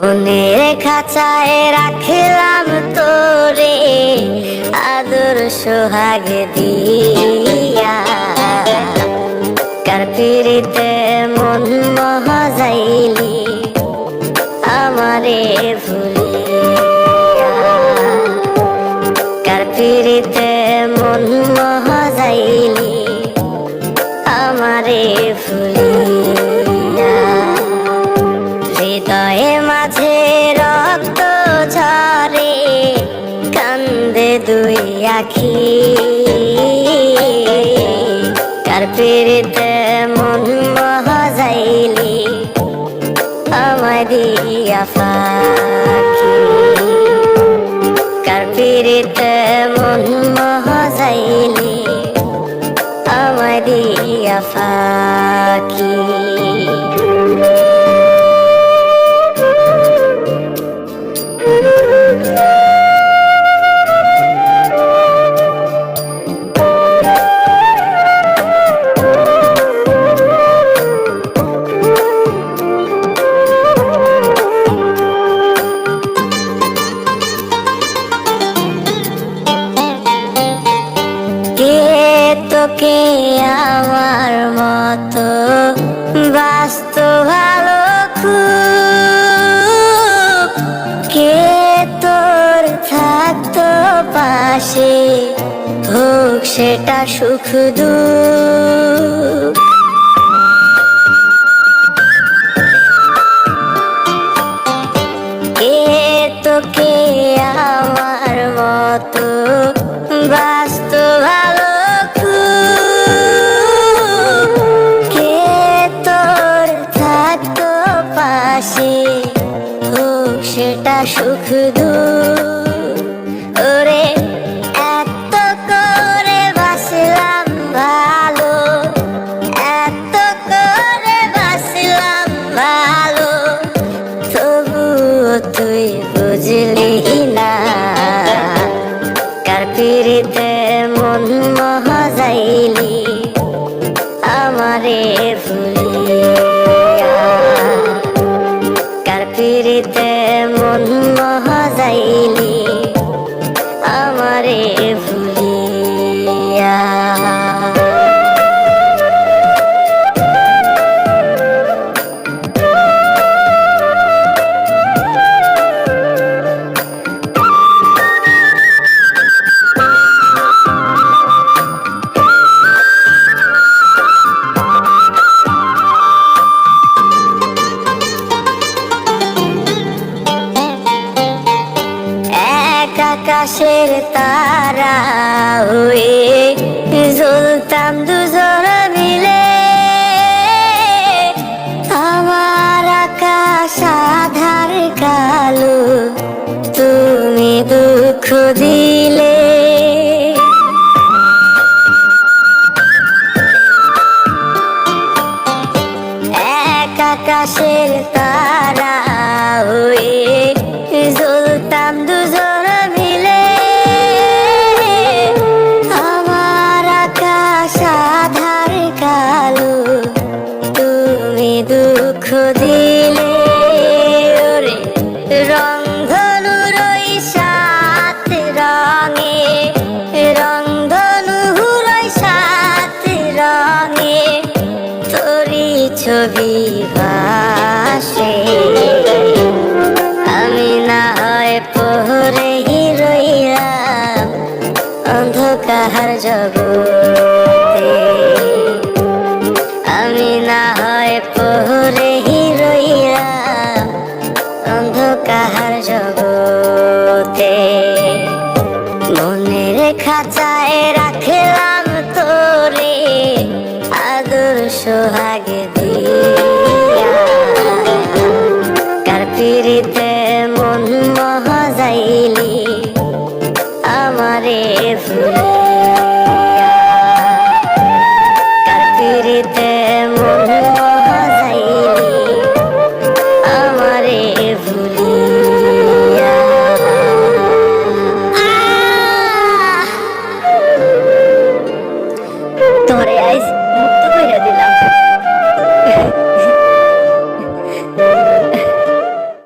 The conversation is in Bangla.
মনের খাঁচায় রাখলাম তোরে, আদর সোহাগ দিয়া। কার পিড়িতে মন মহাজাইলি, আমারে ভুলিয়া। কার পিড়িতে মন আখি। কার পিড়িতে মন মহাজাইলি আমায় দিয়া ফাঁকি। কার পিড়িতে মন সেটা সুখ দুঃখ। তোকে আমার মতো বাস্ত ভালো কে তোর থাকতো পাশে? সেটা সুখ দুঃখ। পিড়িতে মন মহাজাইলি আমারে ভুলিয়া। কার পিড়িতে মন মহাজাইলি আমারে ভুলিয়া। আকাশের তারা হয়ে জ্বলতাম দুজন মিলে আমার আকাশ আধার কালো, তুমি দুঃখ দিলে। এক আকাশের তারা ছবি ভাসে। আমি না হয় পরে রইলাম। অন্ধকার জগতে